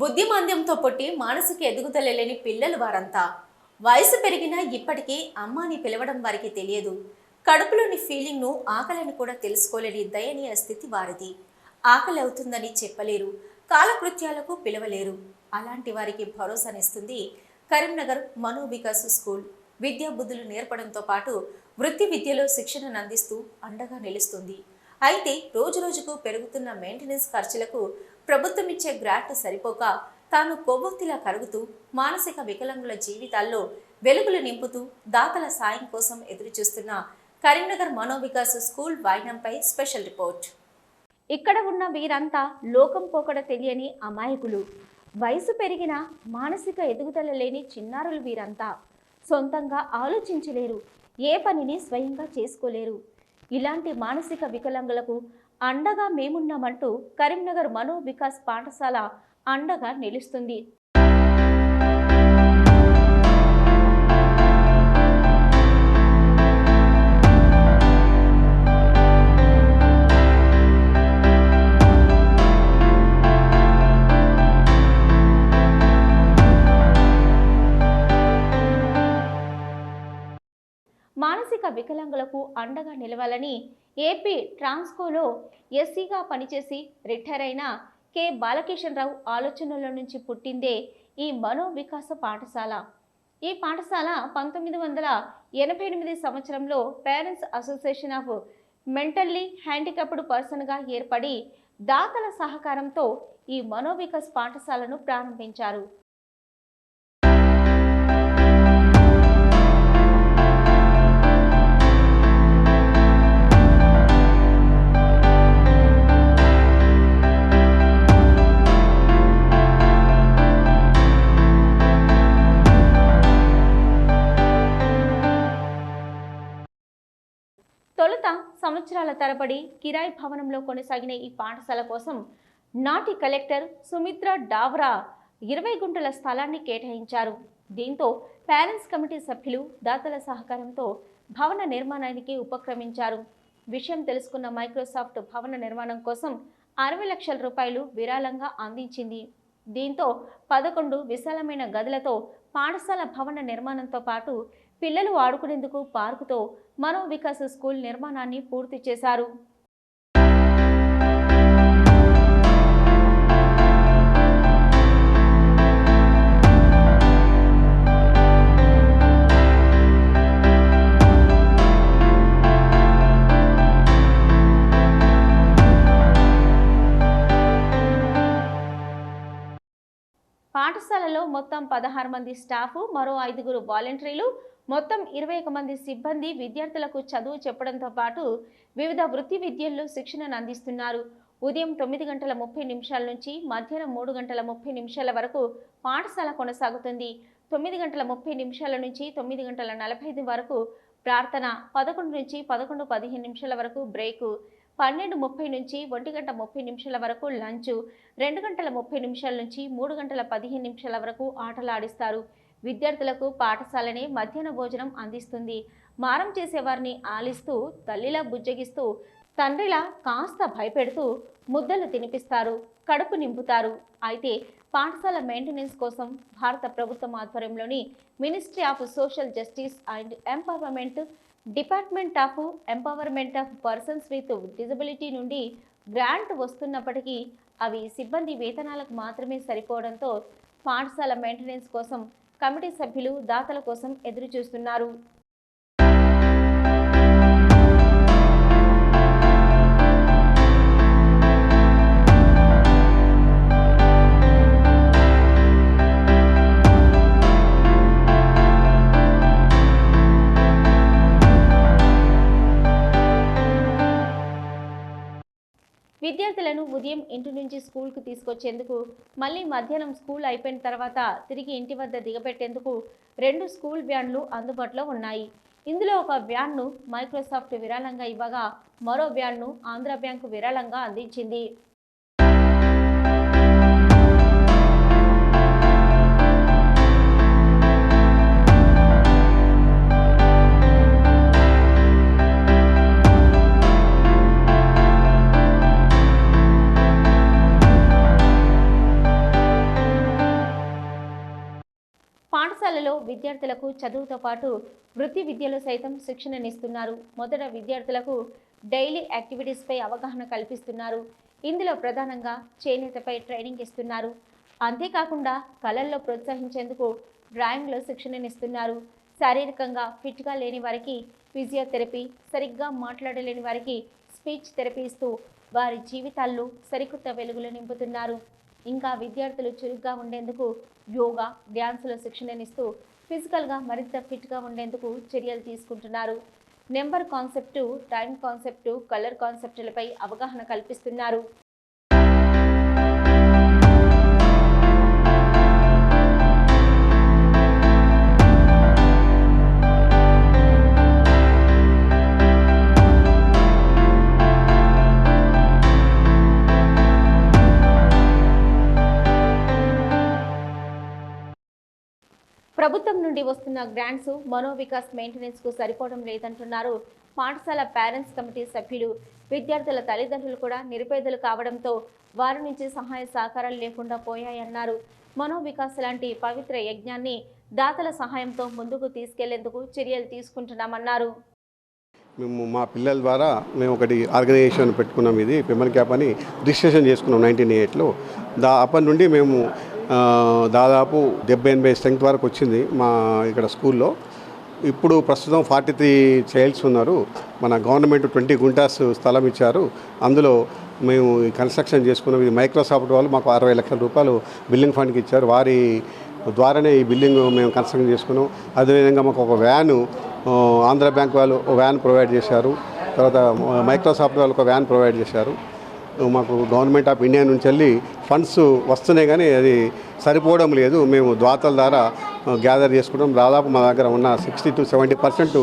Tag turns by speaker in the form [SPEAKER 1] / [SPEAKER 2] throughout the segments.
[SPEAKER 1] బుద్ధిమాంద్యంతో పుట్టి మానసిక ఎదుగుదల లేని పిల్లలు వారంతా. వయసు పెరిగినా ఇప్పటికీ అమ్మాని పిలవడం వారికి తెలియదు. కడుపులోని ఫీలింగ్ను ఆకలిని కూడా తెలుసుకోలేని దయనీయ స్థితి వారిది. ఆకలి అవుతుందని చెప్పలేరు. కాలకృత్యాలకు పిలవలేరు. అలాంటి వారికి భరోసానిస్తుంది కరీంనగర్ మనోవికాస్ స్కూల్. విద్యా బుద్ధులు నేర్పడంతో పాటు వృత్తి విద్యలో శిక్షణను అందిస్తూ అండగా నిలుస్తుంది. అయితే రోజురోజుకు పెరుగుతున్న మెయింటెనెన్స్ ఖర్చులకు ప్రభుత్వం ఇచ్చే గ్రాంట్ సరిపోక తాను కొవ్వొత్తిలా కరుగుతూ మానసిక వికలాంగుల జీవితాల్లో వెలుగులు నింపుతూ దాతల సాయం కోసం ఎదురుచూస్తున్న కరీంనగర్ మనోవికాస్ స్కూల్ వాయినంపై స్పెషల్ రిపోర్ట్. ఇక్కడ ఉన్న వీరంతా లోకం పోకడ తెలియని అమాయకులు. వయసు పెరిగిన మానసిక ఎదుగుదల లేని చిన్నారులు వీరంతా సొంతంగా ఆలోచించలేరు ఏ పనిని స్వయంగా చేసుకోలేరు. ఇలాంటి మానసిక వికలాంగులకు అండగా మేమున్నామంటూ కరీంనగర్ మనో వికాస్ పాఠశాల అండగా నిలుస్తుంది. మానసిక వికలాంగులకు అండగా నిలవాలని ఏపీ ట్రాన్స్కోలో ఎస్సీగా పనిచేసి రిటైర్ అయిన కె. బాలకిషన్రావు ఆలోచనల నుంచి పుట్టిందే ఈ మనోవికాస పాఠశాల. ఈ పాఠశాల పంతొమ్మిది వందల ఎనభై ఎనిమిది సంవత్సరంలో parents association of mentally handicapped పర్సన్గా ఏర్పడి దాతల సహకారంతో ఈ మనోవికాస్ పాఠశాలను ప్రారంభించారు. సంవత్సరాల తరబడి కిరాయి భవనంలో కొనసాగిన ఈ పాఠశాల కోసం నాటి కలెక్టర్ సుమిత్ర డావ్రా ఇరవై గుంటల స్థలాన్ని కేటాయించారు. దీంతో పేరెంట్స్ కమిటీ సభ్యులు దాతల సహకారంతో భవన నిర్మాణానికి ఉపక్రమించారు. విషయం తెలుసుకున్న మైక్రోసాఫ్ట్ భవన నిర్మాణం కోసం అరవై లక్షల రూపాయలు విరాళంగా అందించింది. దీంతో పదకొండు విశాలమైన గదులతో పాఠశాల భవన నిర్మాణంతో పాటు పిల్లలు ఆడుకునేందుకు పార్కుతో మనో వికాస్ స్కూల్ నిర్మాణాన్ని పూర్తి చేశారు. పాఠశాలలో మొత్తం పదహారు మంది స్టాఫ్ మరో ఐదుగురు వాలంటీర్లు మొత్తం ఇరవై ఒక మంది సిబ్బంది విద్యార్థులకు చదువు చెప్పడంతో పాటు వివిధ వృత్తి విద్యల్లో శిక్షణను అందిస్తున్నారు. ఉదయం తొమ్మిది గంటల ముప్పై నిమిషాల నుంచి మధ్యాహ్నం మూడు గంటల ముప్పై నిమిషాల వరకు పాఠశాల కొనసాగుతుంది. తొమ్మిది గంటల ముప్పై నిమిషాల నుంచి తొమ్మిది గంటల నలభై ఐదు వరకు ప్రార్థన పదకొండు నుంచి పదకొండు పదిహేను నిమిషాల వరకు బ్రేకు పన్నెండు ముప్పై నుంచి ఒంటి గంట ముప్పై నిమిషాల వరకు లంచ్ రెండు గంటల ముప్పై నిమిషాల నుంచి మూడు గంటల పదిహేను నిమిషాల వరకు ఆటలాడిస్తారు విద్యార్థులకు పాఠశాలనే మధ్యాహ్న భోజనం అందిస్తుంది. మారం చేసేవారిని ఆలిస్తూ తల్లిలా బుజ్జగిస్తూ తండ్రిలా కాస్త భయపెడుతూ ముద్దలు తినిపిస్తారు కడుపు నింపుతారు. అయితే పాఠశాల మెయింటెనెన్స్ కోసం భారత ప్రభుత్వం ఆధ్వర్యంలోని ministry of social justice and empowerment department of empowerment of persons with disability నుండి గ్రాంట్ వస్తున్నప్పటికీ అవి సిబ్బంది వేతనాలకు మాత్రమే సరిపోవడంతో పాఠశాల మెయింటెనెన్స్ కోసం కమిటీ సభ్యులు దాతల కోసం ఎదురు విద్యార్థులను ఉదయం ఇంటి నుంచి స్కూల్కు తీసుకొచ్చేందుకు మళ్ళీ మధ్యాహ్నం స్కూల్ అయిపోయిన తర్వాత తిరిగి ఇంటి వద్ద దిగబెట్టేందుకు రెండు స్కూల్ వ్యాన్లు అందుబాటులో ఉన్నాయి. ఇందులో ఒక వ్యాన్ను మైక్రోసాఫ్ట్ విరాళంగా ఇవ్వగా మరో వ్యాన్ను ఆంధ్ర బ్యాంకు విరాళంగా అందించింది. విద్యార్థులకు చదువుతో పాటు వృత్తి విద్యలో సైతం శిక్షణనిస్తున్నారు. మొదట విద్యార్థులకు డైలీ యాక్టివిటీస్పై అవగాహన కల్పిస్తున్నారు. ఇందులో ప్రధానంగా చేనేతపై ట్రైనింగ్ ఇస్తున్నారు. అంతేకాకుండా కళల్లో ప్రోత్సహించేందుకు డ్రాయింగ్లో శిక్షణనిస్తున్నారు. శారీరకంగా ఫిట్గా లేని వారికి ఫిజియోథెరపీ సరిగ్గా మాట్లాడలేని వారికి స్పీచ్ థెరపీ ఇస్తూ వారి జీవితాల్లో సరికొత్త వెలుగులు నింపుతున్నారు. ఇంకా విద్యార్థులు చురుగ్గా ఉండేందుకు యోగా డ్యాన్సులో శిక్షణనిస్తూ ఫిజికల్గా మరింత ఫిట్గా ఉండేందుకు చర్యలు తీసుకుంటున్నారు. Number concept time concept colour కాన్సెప్టులపై అవగాహన కల్పిస్తున్నారు. నుండి వస్తున్న గ్రాంట్స్ మనోవికాస్ మెయింటెనెన్స్కు సరిపోవడం లేదంటున్నారు. పాఠశాల పేరెంట్స్ కమిటీ సభ్యులు విద్యార్థుల తల్లిదండ్రులు కూడా నిరుపేదలు కావడంతో వారి నుంచి సహాయ సహకారాలు లేకుండా పోయాయన్నారు. మనోవికాస్ లాంటి పవిత్ర యజ్ఞాన్ని దాతల సహాయంతో ముందుకు తీసుకెళ్ళేందుకు చర్యలు తీసుకుంటున్నామన్నారు.
[SPEAKER 2] మేము మా పిల్లల ద్వారా మేము ఒకటి ఆర్గనైజేషన్ పెట్టుకున్నాం ఇది. పిమ్మల్ క్యాప్ అని రిజిస్ట్రేషన్ చేసుకున్నాం నైన్టీన్ ఎయిట్లో. దా అప్పటి నుండి మేము దాదాపు డెబ్బై ఎనభై స్ట్రెంగ్త్ వరకు వచ్చింది మా ఇక్కడ స్కూల్లో. ఇప్పుడు ప్రస్తుతం ఫార్టీ త్రీ చైల్డ్స్ ఉన్నారు. మన గవర్నమెంట్ ట్వంటీ గుంటాస్ స్థలం ఇచ్చారు. అందులో మేము ఈ కన్స్ట్రక్షన్ చేసుకున్నాం. ఇది మైక్రోసాఫ్ట్ వాళ్ళు మాకు అరవై లక్షల రూపాయలు బిల్డింగ్ ఫండ్కి ఇచ్చారు. వారి ద్వారానే ఈ బిల్డింగ్ మేము కన్స్ట్రక్షన్ చేసుకున్నాం. అదేవిధంగా మాకు ఒక వ్యాను ఆంధ్ర బ్యాంక్ వాళ్ళు ఒక వ్యాన్ ప్రొవైడ్ చేశారు. తర్వాత మైక్రోసాఫ్ట్ వాళ్ళు ఒక వ్యాన్ ప్రొవైడ్ చేశారు. మాకు గవర్నమెంట్ ఆఫ్ ఇండియా నుంచి వెళ్ళి ఫండ్స్ వస్తున్నాయి కానీ అది సరిపోవడం లేదు. మేము ద్వాతల ద్వారా గ్యాదర్ చేసుకుంటాం. దాదాపు మా దగ్గర ఉన్న sixty to seventy percent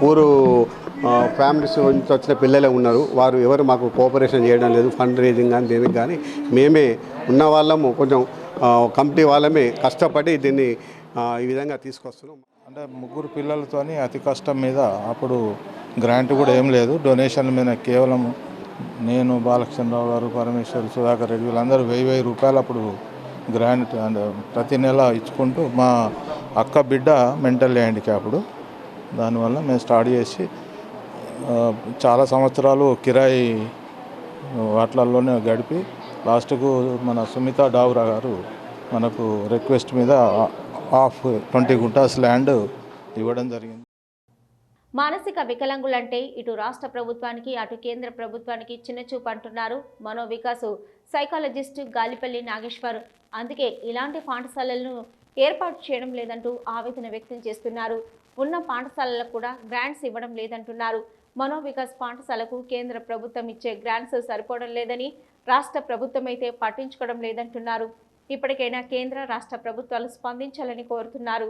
[SPEAKER 2] poor families నుంచి వచ్చిన పిల్లలే ఉన్నారు. వారు ఎవరు మాకు కోఆపరేషన్ చేయడం లేదు. ఫండ్ రేజింగ్ కానీ దేనికి కానీ. మేమే ఉన్న వాళ్ళము కొంచెం కంపెనీ వాళ్ళమే కష్టపడి దీన్ని ఈ విధంగా తీసుకొస్తున్నాం.
[SPEAKER 3] అంటే ముగ్గురు పిల్లలతోని అతి కష్టం మీద అప్పుడు గ్రాంట్ కూడా ఏం లేదు. డొనేషన్ మీద కేవలం నేను బాలకృష్ణరావు గారు పరమేశ్వర్ సుధాకర్ రెడ్డి వీళ్ళందరూ వెయ్యి వెయ్యి రూపాయలు అప్పుడు గ్రాంట్ అండ్ ప్రతి నెల ఇచ్చుకుంటూ మా అక్క బిడ్డ మెంటల్ హ్యాండిక్యాప్డ్. దానివల్ల మేము స్టార్ట్ చేసి చాలా సంవత్సరాలు కిరాయి వాటిలలోనే గడిపి లాస్ట్కు మన సుమిత డావురా గారు మనకు రిక్వెస్ట్ మీద హాఫ్ ట్వంటీ గుంటాస్ ల్యాండ్ ఇవ్వడం జరిగింది.
[SPEAKER 1] మానసిక వికలాంగులంటే ఇటు రాష్ట్ర ప్రభుత్వానికి అటు కేంద్ర ప్రభుత్వానికి చిన్నచూపు అంటున్నారు మనోవికాసు సైకాలజిస్ట్ గాలిపల్లి నాగేశ్వర్. అందుకే ఇలాంటి పాఠశాలలను ఏర్పాటు చేయడం లేదంటూ ఆవేదన వ్యక్తం చేస్తున్నారు. ఉన్న పాఠశాలలకు కూడా గ్రాంట్స్ ఇవ్వడం లేదంటున్నారు. మనోవికాస్ పాఠశాలకు కేంద్ర ప్రభుత్వం ఇచ్చే గ్రాంట్స్ సరిపోవడం లేదని రాష్ట్ర ప్రభుత్వం అయితే పట్టించుకోవడం లేదంటున్నారు. ఇప్పటికైనా కేంద్ర రాష్ట్ర ప్రభుత్వాలు స్పందించాలని కోరుతున్నారు.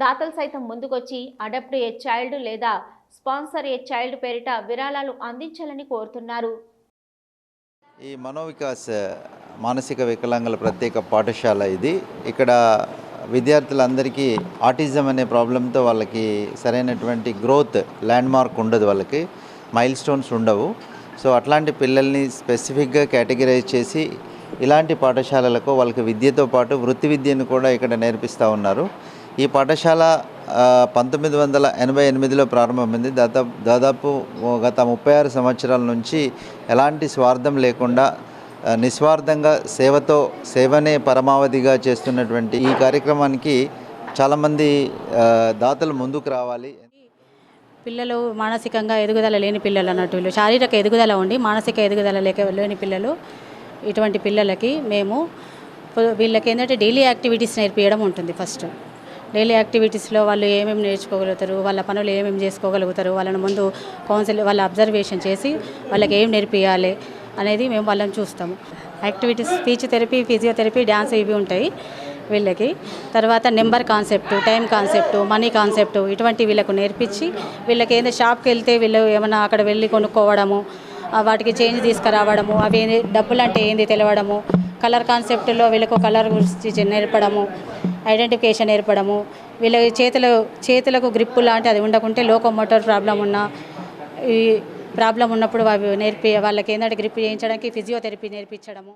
[SPEAKER 1] దాతలు సైతం ముందుకొచ్చి అడప్ట్ ఏ చైల్డ్ లేదా స్పాన్సర్ ఏ చైల్డ్ పేరిట విరాళాలు అందించాలని కోరుతున్నారు.
[SPEAKER 4] ఈ మనోవికాస్ మానసిక వికలాంగుల ప్రత్యేక పాఠశాల ఇది. ఇక్కడ విద్యార్థులందరికీ ఆటిజం అనే ప్రాబ్లంతో వాళ్ళకి సరైనటువంటి గ్రోత్ ల్యాండ్ మార్క్ ఉండదు వాళ్ళకి మైల్ స్టోన్స్ ఉండవు. సో అట్లాంటి పిల్లల్ని స్పెసిఫిక్గా కేటగిరైజ్ చేసి ఇలాంటి పాఠశాలలకు వాళ్ళకి విద్యతో పాటు వృత్తి విద్యను కూడా ఇక్కడ నేర్పిస్తూ ఉన్నారు. ఈ పాఠశాల పంతొమ్మిది వందల ఎనభై ఎనిమిదిలో ప్రారంభమైంది. దాదాపు దాదాపు గత ముప్పై ఆరు సంవత్సరాల నుంచి ఎలాంటి స్వార్థం లేకుండా నిస్వార్థంగా సేవతో సేవనే పరమావధిగా చేస్తున్నటువంటి ఈ కార్యక్రమానికి చాలామంది దాతలు ముందుకు రావాలి.
[SPEAKER 5] పిల్లలు మానసికంగా ఎదుగుదల లేని పిల్లలు అన్నట్టు వీళ్ళు. శారీరక ఎదుగుదల ఉండి మానసిక ఎదుగుదల లేక లేని పిల్లలు ఇటువంటి పిల్లలకి మేము వీళ్ళకి ఏంటంటే డైలీ యాక్టివిటీస్ నేర్పించడం ఉంటుంది ఫస్ట్. డైలీ యాక్టివిటీస్లో వాళ్ళు ఏమేమి నేర్చుకోగలుగుతారు వాళ్ళ పనులు ఏమేమి చేసుకోగలుగుతారు వాళ్ళని ముందు కౌన్సిల్ వాళ్ళ అబ్జర్వేషన్ చేసి వాళ్ళకి ఏం నేర్పియాలి అనేది మేము వాళ్ళని చూస్తాము. Activities speech therapy physiotherapy dance ఇవి ఉంటాయి వీళ్ళకి. తర్వాత number concept time concept money concept ఇటువంటి వీళ్ళకు నేర్పించి వీళ్ళకి ఏంది షాప్కి వెళ్తే వీళ్ళు ఏమైనా అక్కడ వెళ్ళి కొనుక్కోవడము వాటికి చేంజ్ తీసుకురావడము అవి ఏంది డబ్బులు అంటే ఏంది తెలవడము కలర్ కాన్సెప్ట్లో వీళ్ళకు కలర్ గురించి నేర్పడము ఐడెంటిఫికేషన్ నేర్పడము వీళ్ళ చేతులు చేతులకు గ్రిప్పు లాంటి అది ఉండకుంటే లోకోమోటర్ ప్రాబ్లం ఉన్న ఈ ప్రాబ్లం ఉన్నప్పుడు అవి నేర్పి వాళ్ళకి ఏంటంటే గ్రిప్ చేయించడానికి ఫిజియోథెరపీ నేర్పించడము.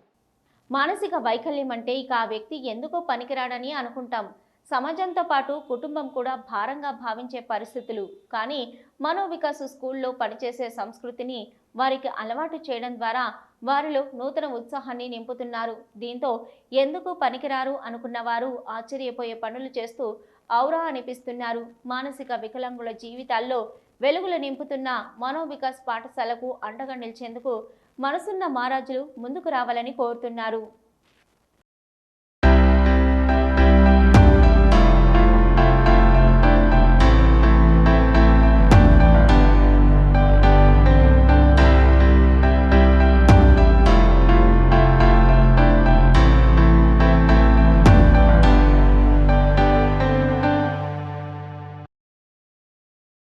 [SPEAKER 1] మానసిక వైకల్యం అంటే ఇక ఆ వ్యక్తి ఎందుకో పనికిరాడని అనుకుంటాం. సమాజంతో పాటు కుటుంబం కూడా భారంగా భావించే పరిస్థితులు. కానీ మనోవికాస్ స్కూల్లో పనిచేసే సంస్కృతిని వారికి అలవాటు చేయడం ద్వారా వారిలో నూతన ఉత్సాహాన్ని నింపుతున్నారు. దీంతో ఎందుకు పనికిరారు అనుకున్న వారు ఆశ్చర్యపోయే పనులు చేస్తూ ఔరా అనిపిస్తున్నారు. మానసిక వికలాంగుల జీవితాల్లో వెలుగులు నింపుతున్న మనోవికాస్ పాఠశాలకు అండగా నిలిచేందుకు మనసున్న మహారాజులు ముందుకు రావాలని కోరుతున్నారు.